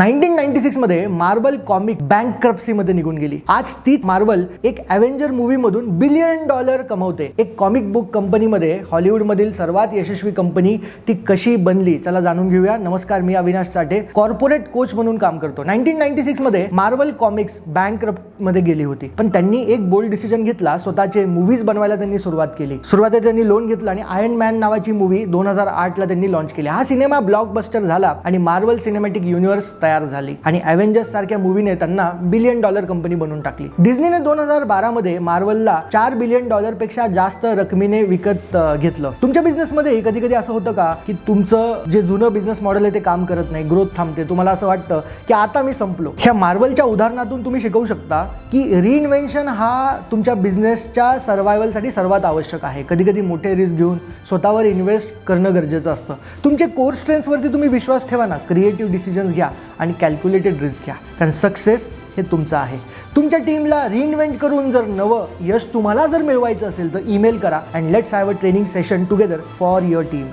Nineteen ninety सिक्समध्ये Marvel comic बँकमध्ये निघून गेली. आज तीच मार्बल एक अव्हेंजर मूवी मधून बिलियन डॉलर कमवते. एक कॉमिक बुक कंपनीमध्ये हॉलिवूड मधील सर्वात यशस्वी कंपनी ती कशी बनली? चला जाणून घेऊया. नमस्कार मी अविनाश चाटे कॉर्पोरेट कोच म्हणून काम करतो. नाईन्टीन नाईन्टी सिक्समध्ये मार्बल कॉमिक्स बँकमध्ये गेली होती. पण त्यांनी एक बोल्ड डिसिजन घेतला. स्वतःचे मूवीज बनवायला त्यांनी सुरुवात केली. सुरुवातीला त्यांनी लोन घेतलं आणि आयन मॅन नावाची मूवी दोन हजार आठ ला त्यांनी लॉन्च केली. हा सिनेमा ब्लॉकबस्टर झाला आणि मार्वल सिनेमॅटिक युनिव्हर्स तयार तयार झाली. आणि अव्हेंजर्स सारख्या मूवीने त्यांना बिलियन डॉलर कंपनी बनवून टाकली. डिझनीने दोन हजार बारा मध्ये मार्वलला चार बिलियन डॉलरपेक्षा जास्त रकमेने विकत घेतलं. तुमच्या बिझनेसमध्ये कधी कधी असं होतं का की तुमचं जे जुनं बिझनेस मॉडेल आहे ते काम करत नाही ग्रोथ थांबते? तुम्हाला असं वाटतं की आता मी संपलो. ह्या मार्वलच्या उदाहरणातून तुम्ही शिकवू शकता की रिइन्व्हेन्शन हा तुमच्या बिझनेसच्या सर्व्हायवलसाठी सर्वात आवश्यक आहे. कधी कधी मोठे रिस्क घेऊन स्वतःवर इन्व्हेस्ट करणं गरजेचं असतं. तुमचे कोर स्ट्रेंथ्सवरती तुम्ही विश्वास ठेवा ना. क्रिएटिव्ह डिसिजन्स घ्या. आणि कॅल्क्युलेटेड रिस्क घ्या. कारण सक्सेस हे तुमचं आहे. तुमच्या टीमला रिइन्व्हेंट करून जर नवं यश तुम्हाला जर मिळवायचं असेल तर ईमेल करा and let's have a training session together for your team